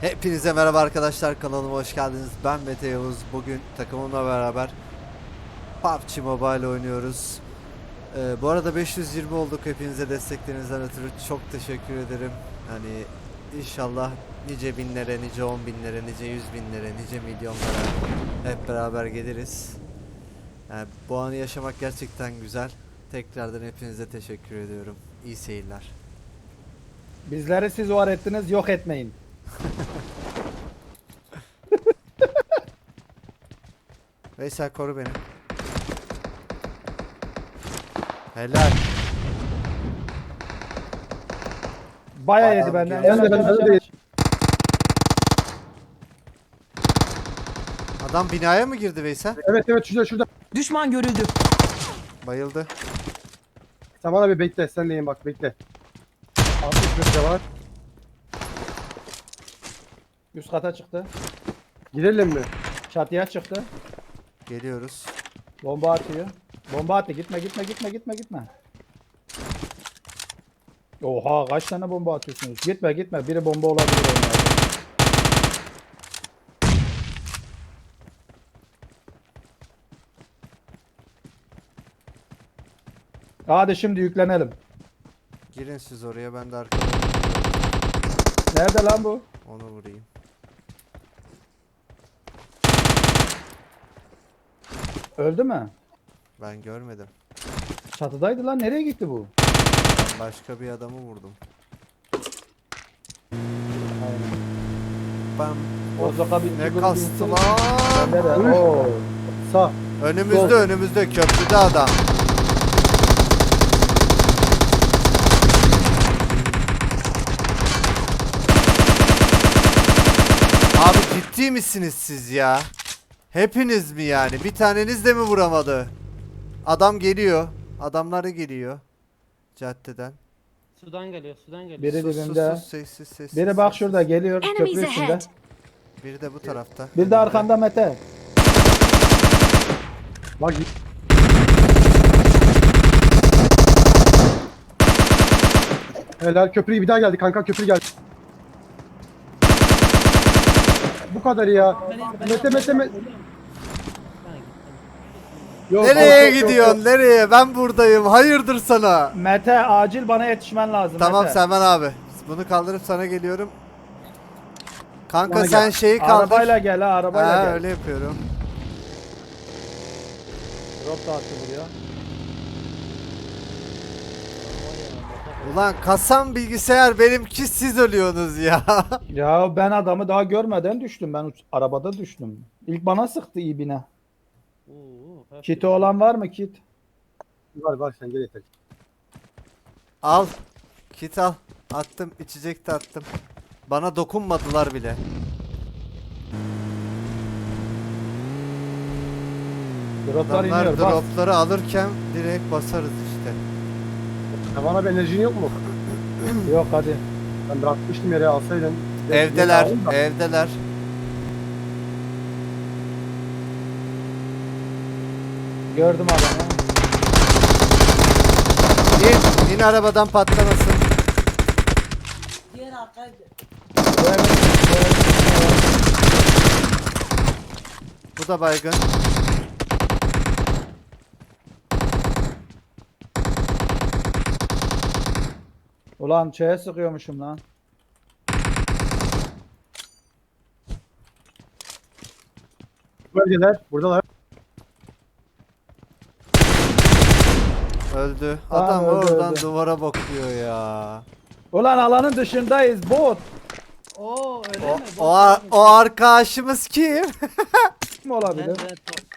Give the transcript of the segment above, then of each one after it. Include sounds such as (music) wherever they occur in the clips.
Hepinize merhaba arkadaşlar kanalıma hoş geldiniz. Ben Mete Yavuz. Bugün takımımla beraber PUBG Mobile oynuyoruz. Ee, bu arada 520 olduk. Hepinize desteklerinizden ötürü çok teşekkür ederim. Hani inşallah nice binlere, nice on binlere, nice yüz binlere, nice milyonlara hep beraber geliriz. Yani bu anı yaşamak gerçekten güzel. Tekrardan hepinize teşekkür ediyorum. İyi seyirler. Bizleri siz var ettiniz yok etmeyin. (laughs) Veysel koru beni. Helal. Baya yedi Adam benden. geliyor. Yalnız Ben de- aşağı- ben de- Adam binaya mı girdi Veysel? Evet evet şurada şurada. Düşman görüldü. Bayıldı. Sen bana bir bekle. Sen deyim bak bekle. 60 metre var. Üst kata çıktı. Girelim mi? Çatıya çıktı. Geliyoruz. Bomba atıyor. Bomba attı. Gitme gitme gitme gitme gitme. Oha kaç tane bomba atıyorsunuz? Gitme gitme. Biri bomba olabilir onlarda. Hadi şimdi yüklenelim. Girin siz oraya ben de arkada Nerede lan bu? onu vurayım. Öldü mü? Ben görmedim. Çatıdaydı lan. Nereye gitti bu? Ben başka bir adamı vurdum. Ben Bozdoka bir ne kastı lan? Oo. Sağ. Önümüzde Sol. önümüzde köprüde adam. Abi ciddi misiniz siz ya? Hepiniz mi yani? Bir taneniz de mi vuramadı? Adam geliyor. Adamları geliyor. Caddeden. Sudan geliyor, sudan geliyor. Biri Sus, sus, dibimde. sus, sessiz sessiz. Biri bak şurada geliyor köprü Enemies üstünde. ahead. Biri de bu tarafta. Bir de arkanda Mete. Bak Helal köprüyü bir daha geldi kanka köprü geldi. Bu kadar ya. Mete Mete Mete. Yok, Nereye yok, yok, gidiyorsun? yok. Nereye? Ben buradayım. Hayırdır sana? Mete acil bana yetişmen lazım Tamam Mete. Selman abi. Bunu kaldırıp sana geliyorum. Kanka Bana sen gel. şeyi kaldır. Arabayla gel ha arabayla Ha, gel. öyle yapıyorum. Drop da attı buraya. Ulan kasam bilgisayar benimki siz ölüyorsunuz ya. (laughs) Ya ben adamı daha görmeden düştüm. Ben uç- arabada düştüm. İlk bana sıktı ibine. Oo, Kiti olan var mı kit? Var var sen gel yeter. al. Kit al. Attım. içecek de attım. Bana dokunmadılar bile. Droplar Adamlar iniyor bas. dropları alırken direkt basarız işte. Ya bana bir enerjin yok mu? Yok hadi. Ben bırakmıştım yere alsaydın. Evdeler. Evdeler. Gördüm adamı. İn. İn arabadan patlamasın. Bu evin- Bu da baygın. Ulan şeye sıkıyormuşum lan. Bölgeler buradalar. Öldü. Tamam, Adam öldü, oradan öldü. duvara bakıyor ya. Ulan alanın dışındayız bot. Oo öyle O, mi? o, ar- o arkadaşımız kim? Kim Ben olabilir? de to-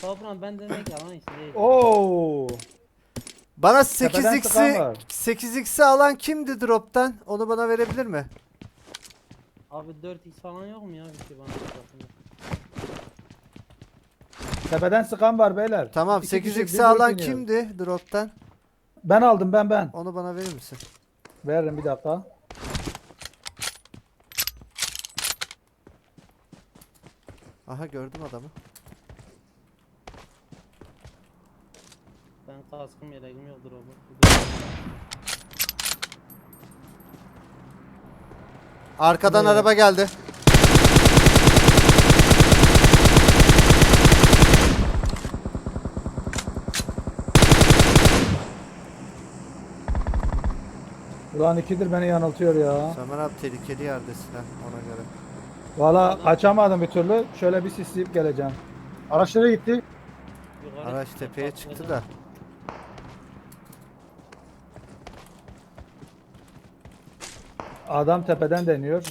Toprak ben demek yalan işte. Oo. Bana Tepeden 8x'i tıkan var. 8x'i alan kimdi drop'tan? Onu bana verebilir mi? Abi 4x falan yok mu ya bir şey bana. Tepeden sıkan var beyler. Tamam İki kişi 8x'i bir alan kimdi drop'tan? Ben aldım ben ben. Onu bana verir misin? Veririm bir dakika. Aha gördüm adamı. Ben kaskım yeleğim yoktur abi. Arkadan araba geldi. Ulan ikidir beni yanıltıyor ya. Semen abi tehlikeli yerdesin ha ona göre. Valla kaçamadım bir türlü. Şöyle bir sisleyip geleceğim. Araç nereye gitti? Araç tepeye çıktı da. Adam tepeden deniyor.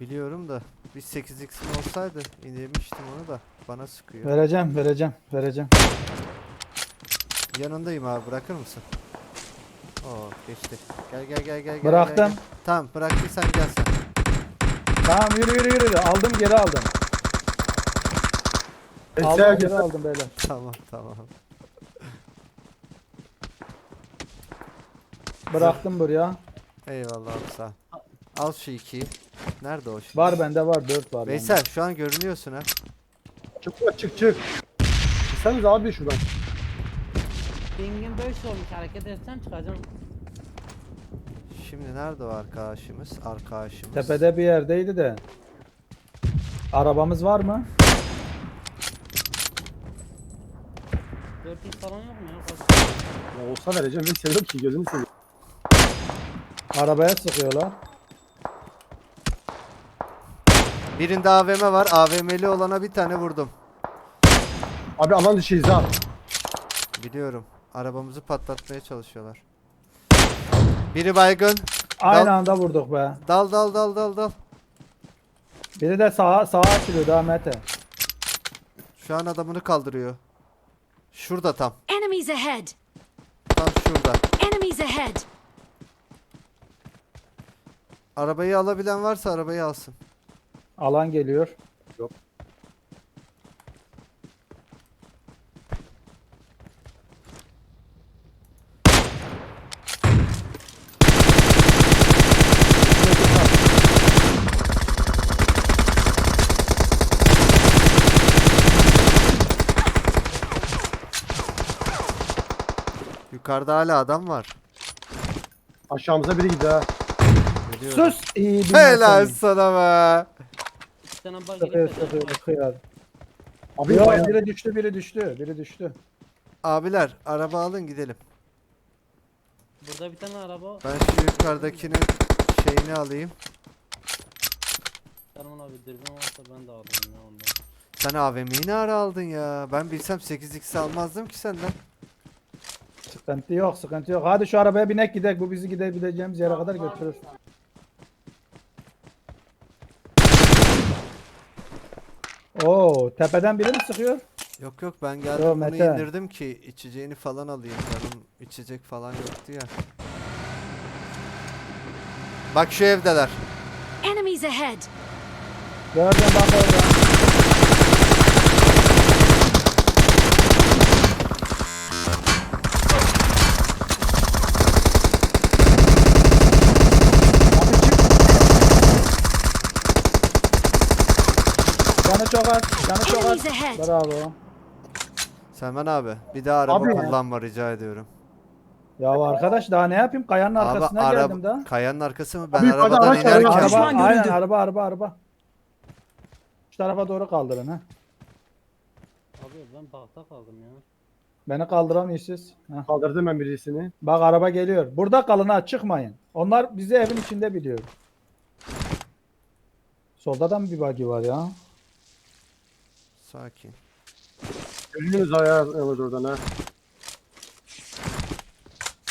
Biliyorum da bir 8x'im olsaydı indirmiştim onu da bana sıkıyor. Vereceğim, vereceğim, vereceğim. Yanındayım abi bırakır mısın? Oo geçti. Gel gel gel gel. gel, Bıraktım. Gel, gel. Tamam bıraktıysan gel sen. Tamam yürü yürü yürü. Aldım geri aldım. Eser Aldım geri aldım beyler. (laughs) Tamam tamam. Bıraktım buraya. Eyvallah abi sağ ol. Al şu ikiyi. Nerede o şimdi? Var bende var. Dört var. bende. Veysel şu an görünüyorsun ha. Çık çık çık çık. Çıksanız abi şuradan. Pingin 5 olmuş hareket etsem çıkacağım. Şimdi nerede o arkadaşımız? Arkadaşımız. Tepede bir yerdeydi de. Arabamız var mı? 4 falan yok mu ya? Kask- Ya olsa vereceğim ve seviyorum ki gözünü seveyim. Arabaya sıkıyorlar. Birinde AVM var. AVM'li olana bir tane vurdum. Abi alan dışıyız ha. Biliyorum. Arabamızı patlatmaya çalışıyorlar. Biri baygın. Aynı Dal- anda vurduk be. Dal dal dal dal dal. Biri de sağa sağa açılıyor daha Mete. Şu an adamını kaldırıyor. Şurada tam. Enemies ahead! Tam şurada. Enemies ahead! Arabayı alabilen varsa arabayı alsın. Alan geliyor. Yukarıda hala adam var. Aşağımıza biri gidiyor ha. Biliyorum. Sus! İyi Helal sana be. Tane bug gelip sıkıyor de sıkıyor. Abi Yok bayağı- biri düştü biri düştü. Biri düştü. Abiler araba alın gidelim. Burada bir tane araba. Ben şu yukarıdakinin şeyini alayım. Selman abi dürbün varsa ben de alayım ya ondan. Sen AVM'yi ne ara aldın ya? Ben bilsem 8x almazdım ki senden. Sıkıntı yok sıkıntı yok. Hadi şu arabaya binek gidek. Bu bizi gidebileceğimiz yere kadar götürür. Oo tepeden biri mi sıkıyor? Yok yok ben geldim Yo, bunu Mete. indirdim ki içeceğini falan alayım. Canım içecek falan yoktu ya. Bak şu evdeler. Enemies ahead! Gördüm bak orada. Canı çok az. Canı çok az. Enemies ahead! Bravo. Selman abi bir daha araba Abi ya. kullanma rica ediyorum. Ya arkadaş daha ne yapayım? Kayanın Abi arkasına araba geldim daha. kayanın arkası mı? Ben Abi arabadan araç inerken araç Araba, Düşman aynen görüldü. araba araba araba. Şu tarafa doğru kaldırın ha. Abi ben bakta kaldım ya. Beni kaldıramıyorsunuz. Heh. Kaldırdım ben birisini. Bak araba geliyor. Burada kalın ha çıkmayın. Onlar bizi evin içinde biliyor. Solda da mı bir buggy var ya? Sakin. Görünüyoruz ayağı evet oradan ha.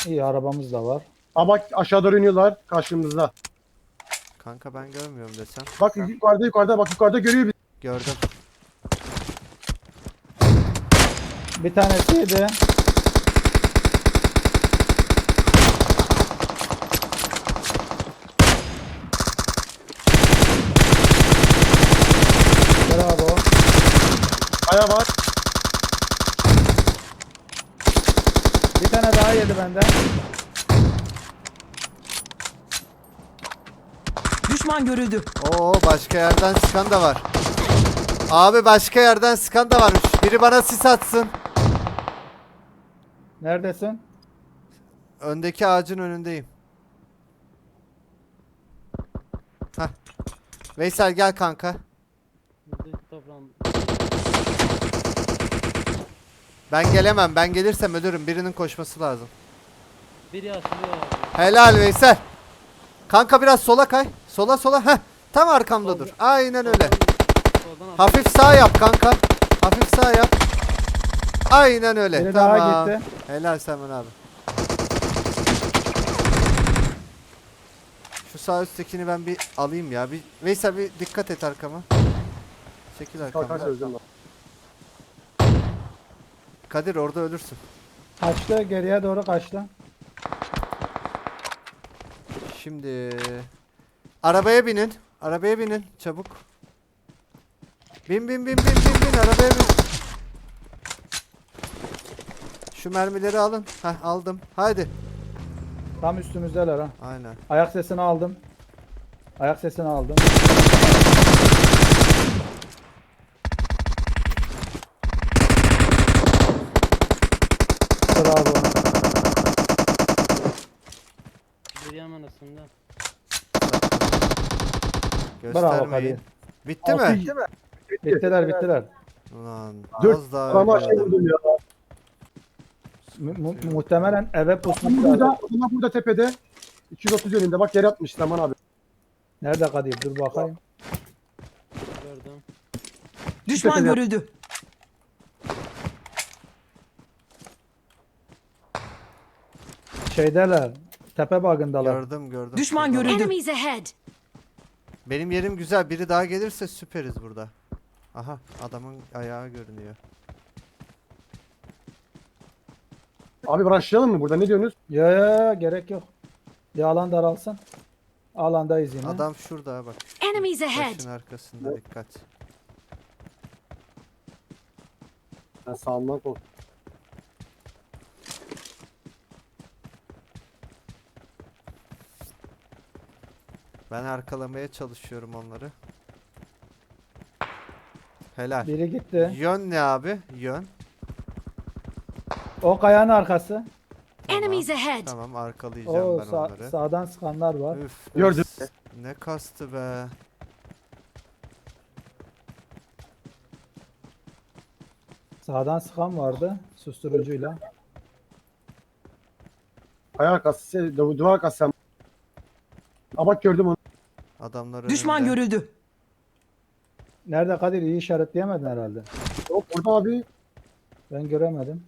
İyi arabamız da var. Aa bak aşağı doğru iniyorlar karşımızda. Kanka ben görmüyorum desem. Bak yukarıda yukarıda bak yukarıda görüyor bizi. Gördüm. Bir tanesiydi. Bravo. Ayağı var. Bir tane daha yedi benden. Düşman görüldü. Oo başka yerden sıkan da var. Abi başka yerden sıkan da varmış. Biri bana sis atsın. Neredesin? Öndeki ağacın önündeyim. Hah. Veysel gel kanka. Burada toplandı. Ben gelemem. Ben gelirsem ölürüm. Birinin koşması lazım. Biri açılıyor abi. Helal Veysel. Kanka biraz sola kay. Sola sola. Heh. Tam arkamda dur. Aynen öyle. Soldan. Hafif sağ yap kanka. Hafif sağ yap. Aynen öyle. Biri tamam. daha gitti. Helal Semen abi. Şu sağ üsttekini ben bir alayım ya. Bir Veysel bir dikkat et arkama. Çekil Kalk kalk arkama. özlem bak. Kadir orada ölürsün. Kaçtı geriye doğru kaçtı. Şimdi arabaya binin. Arabaya binin çabuk. Bin bin bin bin bin bin arabaya bin. Şu mermileri alın. Heh aldım. Haydi. Tam üstümüzdeler ha. Aynen. Ayak sesini aldım. Ayak sesini aldım. Bravo. Biri hemen üstünde. Bravo Göstermeyin. Bitti mi? Bittiler bittiler. Ulan Dört az daha Adamı aşağı öldürdüm. vurdum ya. Mu- mu- muhtemelen eve pusmuşlar. burada, adam burada tepede. 230 yönünde bak yere atmış Zaman abi. Nerede Kadir? Dur bakayım. Gördüm. Düşman görüldü. Şeydeler. Tepe bagındalar. Gördüm gördüm. Düşman Şurada. görüldü. Enemies ahead! Benim yerim güzel. Biri daha gelirse süperiz burada. Aha adamın ayağı görünüyor. Abi başlayalım mı burada ne diyorsunuz? Ya ya gerek yok. Bir alan daralsın. Alandayız yine. Adam şurada bak. Enemies ahead! Taşın arkasında dikkat. Ben sağımdan kork. Ben arkalamaya çalışıyorum onları. Helal. Biri gitti. Yön ne abi? Yön. O kayanın arkası. Enemies ahead! Tamam arkalayacağım O ben sağ- onları. sağdan sıkanlar var. Üf, Gördüm. öf, Ne kastı be. Sağdan sıkan vardı susturucuyla. Ayağı arkası, şey, duv- duvar arkası sen. Aa bak gördüm onu. Adamlar Düşman önümde. görüldü. Nerede Kadir iyi işaretleyemedin herhalde. Yok orada abi. Ben göremedim.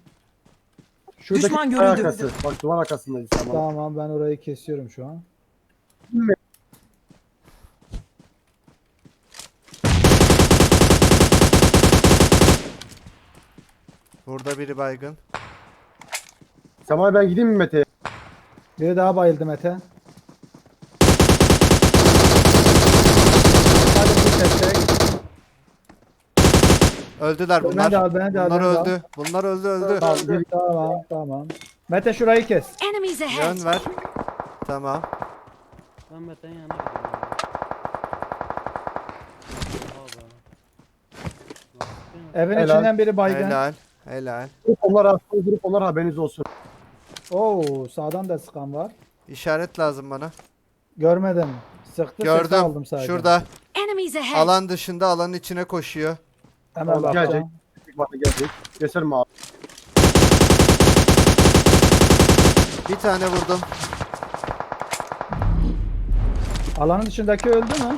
Şuradaki Düşman ayağı görüldü. arkası. Bak duvar arkasındaydı Zaman. Tamam ben orayı kesiyorum şu an. Burada biri baygın. Zaman ben gideyim mi Mete'ye? Biri daha bayıldı Mete. Hadi bir destek. Öldüler bunlar. de al, beni de al, bunlar beni de al. öldü. Bunlar öldü öldü. Tamam, bir- tamam tamam. Mete şurayı kes. Yön ver. Tamam. Ben Mete'nin yanına gidiyorum. abi. Abi. Evin Helal. içinden biri baygın. Helal. Helal. Onlar hasta grup onlar haberiniz olsun. Oo sağdan da sıkan var. İşaret lazım bana. Görmedim. Sıktı sesi aldım Gördüm. sadece. Şurada. Enemies ahead! Alan dışında alanın içine koşuyor. Hemen bakacağım. gelecek. Bana gelecek. Keserim abi. Bir tane vurdum. Alanın dışındaki öldü mü?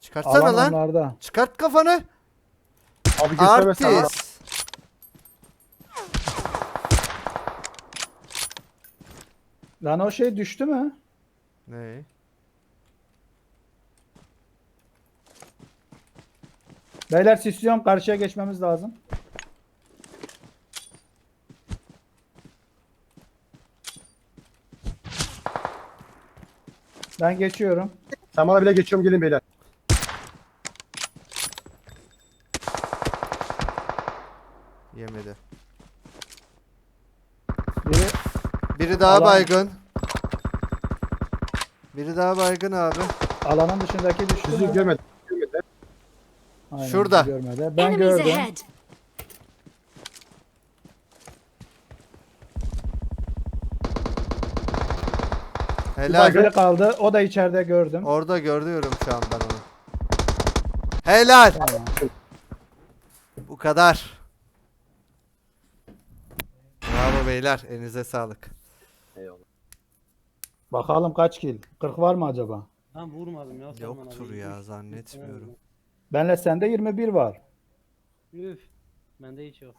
Çıkartsana Alan lan. onlarda. Çıkart kafanı. Abi göstermezsen. Artist. Lan o şey düştü mü? Ne? Beyler sisyon karşıya geçmemiz lazım. Ben geçiyorum. Sen bana bile geçiyorum gelin beyler. Yemedi. Biri Biri daha Alan- baygın. Biri daha baygın abi. alanın dışındaki düştü Sizi mü? görmedim. Aynen, Şurada. Görmedi. Ben Enemies gördüm. ahead. Helal. Biri kaldı. O da içeride gördüm. Orada görüyorum şu an ben onu. Helal. Bu kadar. Bravo beyler. Elinize sağlık. Eyvallah. Bakalım kaç kill. 40 var mı acaba? Ben vurmadım ya. Yoktur ya zannetmiyorum. Benle sende 21 var. Üf. Bende hiç yok.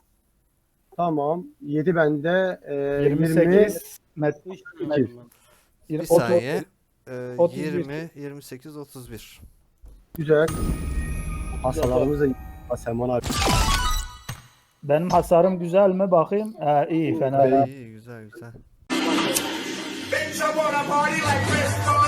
Tamam. 7 bende. E, 20. 28 met 3 İki. tane. Bir saniye. Ee, 31. 20, 28, 31. Güzel. Hasalarımız da iyi. Ha, Selman abi. Benim hasarım güzel mi bakayım? Ee, iyi fena değil. İyi güzel güzel. Bitch, I wanna party like Chris.